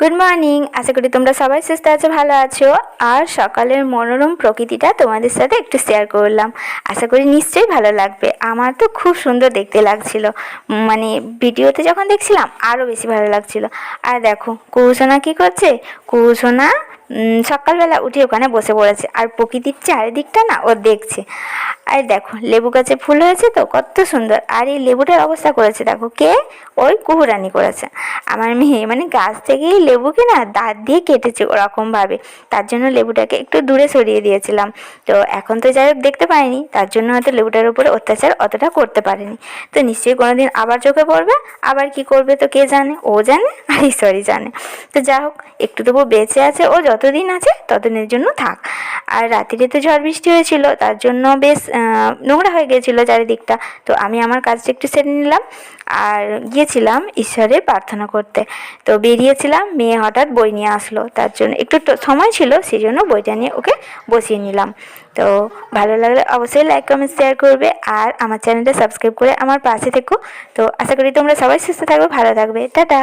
Good morning আশা করি তোমরা সবাই সুস্থ আছো, ভালো আছো। আর সকালের মনোরম প্রকৃতিটা তোমাদের সাথে একটু শেয়ার করলাম। আশা করি নিশ্চয়ই ভালো লাগবে। আমার তো খুব সুন্দর দেখতে লাগছিল। মানে ভিডিওতে যখন দেখছিলাম আরও বেশি ভালো লাগছিল। আর দেখো, কুহুসোনা কী করছে? কুহুসোনা সকালবেলা উঠে ওখানে বসে পড়েছে। আর প্রকৃতির চারিদিকটা না ও দেখছে। আর দেখো, লেবু গাছে ফুল হয়েছে তো, কত সুন্দর। আর এই লেবুটার অবস্থা করেছে, দেখো কে? ওই কুহুরানি করেছে। আমার মেয়ে মানে গাছ থেকেই লেবুকে না দাঁত দিয়ে কেটেছে ওরকমভাবে। তার জন্য লেবুটাকে একটু দূরে সরিয়ে দিয়েছিলাম। তো এখন তো যাই হোক, দেখতে পাইনি। তার জন্য হয়তো লেবুটার উপরে অত্যাচার অতটা করতে পারেনি। তো নিশ্চয়ই কোনোদিন আবার চোখে পড়বে। আবার কি করবে তো কে জানে? ও জানে? আর ঈশ্বরই জানে। তো যা হোক, একটু তবু বেঁচে আছে। ও যতদিন আছে, ততদিনের জন্য থাক। আর রাত্রিরে তো ঝড় বৃষ্টি হয়েছিল, তার জন্য বেশ নোংরা হয়ে গিয়েছিল চারিদিকটা। তো আমি আমার কাজটা একটু সেরে নিলাম আর গিয়েছিলাম ঈশ্বরের প্রার্থনা করতে। তো বেরিয়েছিলাম, মেয়ে হঠাৎ বই নিয়ে আসলো, তার জন্য একটু সময় ছিল সেই জন্য বইটা নিয়ে ওকে বসিয়ে নিলাম। তো ভালো লাগলে অবশ্যই লাইক কমেন্ট শেয়ার করবে আর আমার চ্যানেলটা সাবস্ক্রাইব করে আমার পাশে থেকো। তো আশা করি তোমরা সবাই সুস্থ থাকবে, ভালো থাকবে। টাটা!